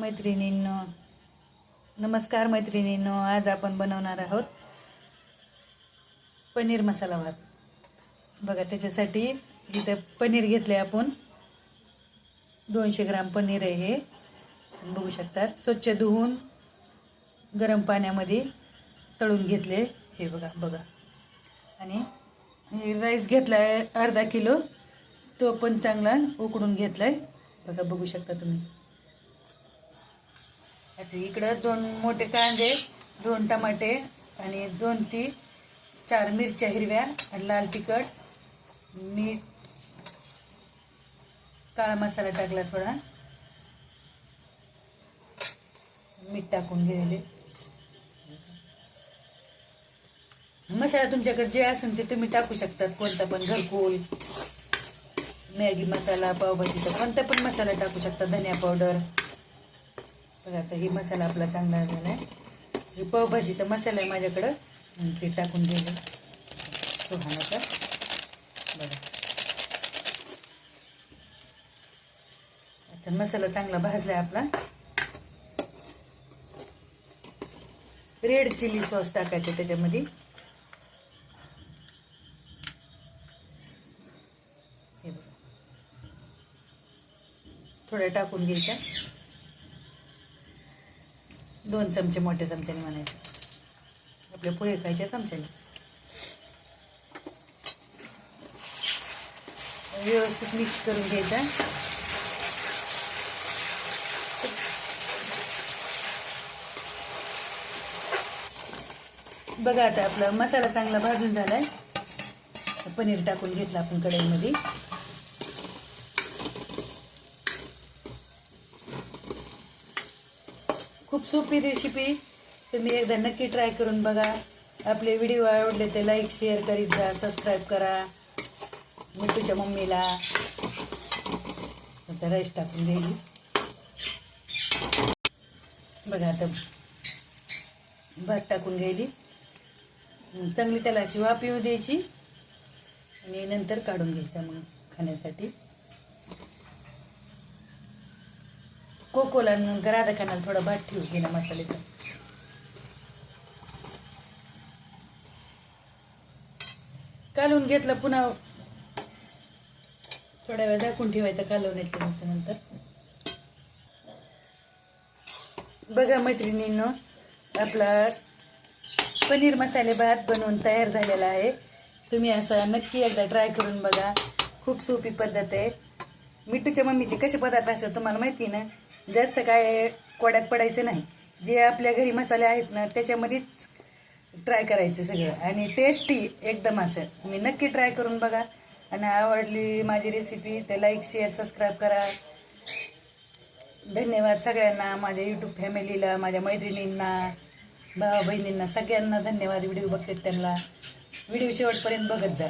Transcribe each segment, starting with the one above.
मैत्रिणींनो नमस्कार मैत्रिणींनो आज आपण बनवणार आहोत पनीर मसाला भात. बघा त्याच्यासाठी इथं पनीर घेतले आपण. दोनशे ग्राम पनीर आहे हे. बघू शकतात स्वच्छ धुवून गरम पाण्यामध्ये तळून घेतले हे बघा बघा. आणि राईस घेतला आहे अर्धा किलो. तो पण चांगला उकडून घेतलाय. बघा बघू शकता तुम्ही. आता इकडं दोन मोठे कांदे दोन टमाटे आणि दोन ती चार मिरच्या हिरव्या आणि लाल तिखट. मीठ काळा मसाला टाकला थोडा. मीठ टाकून गेलेले मसाला तुमच्याकडे जे असेल ते तुम्ही टाकू शकतात. कोणता पण घरकुल मॅगी मसाला पावभाजीचा कोणता पण मसाला टाकू शकता. धनिया पावडर. बघा आता हे मसाला आपला चांगला झाला आहे. हे पावभाजीचा मसाला आहे माझ्याकडं. ते टाकून दिलं. सुहानाचा बघा. आता मसाला चांगला भाजला आहे आपला. रेड चिली सॉस टाकायचं त्याच्यामध्ये. हे बघा. थोडं टाकून घ्यायच्या दोन चमचे मोठ्या चमच्याने म्हणायचे. आपल्या पोहे खायच्या चमच्याने व्यवस्थित मिक्स करून घ्यायचा. बघा आता आपला मसाला चांगला भाजून झाला आहे पनीर टाकून घेतलं आपण कढईमध्ये. खूप सोपी रेसिपी तुम्ही एकदा नक्की ट्राय करून बघा. आपले व्हिडिओ आवडले ते लाईक शेअर करीत जा सबस्क्राईब करा. मिठूच्या मम्मीला आता राईस टाकून द्यायची बघा आता भात टाकून घ्यायली. चांगली त्याला अशी वाफ येऊ द्यायची. आणि नंतर काढून घ्यायचा मग खाण्यासाठी. कोकोला नंतर राधा खाण्याला थोडा भात ठेवू बिना मसाल्याचा. कालवून घेतला पुन्हा थोड्या वेळ झाकून ठेवायचा कालवून घेतल्यानंतर नंतर बघा मैत्रिणींनो आपला पनीर मसाले भात बनवून तयार झालेला आहे. तुम्ही असं नक्की एकदा ट्राय करून बघा. खूप सोपी पद्धत आहे. मिठूच्या मम्मीचे कसे पदार्थ असतात तुम्हाला माहिती ना? जास्त काय कोड्यात पडायचं नाही. जे आपल्या घरी मसाले आहेत ना त्याच्यामध्येच ट्राय करायचं सगळं. आणि टेस्टी एकदम असं. तुम्ही नक्की ट्राय करून बघा. आणि आवडली माझी रेसिपी तर लाईक शेअर सबस्क्राईब करा. धन्यवाद सगळ्यांना माझ्या यूट्यूब फॅमिलीला माझ्या मैत्रिणींना भावा बहिणींना सगळ्यांना धन्यवाद. व्हिडिओ बघतात त्यांना. व्हिडिओ शेवटपर्यंत बघत जा.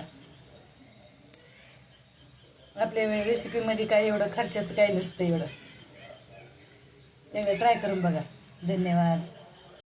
आपल्या रेसिपीमध्ये काय एवढं खर्चाचं काय नसतं एवढं. एकदा ट्राय करून बघा. धन्यवाद.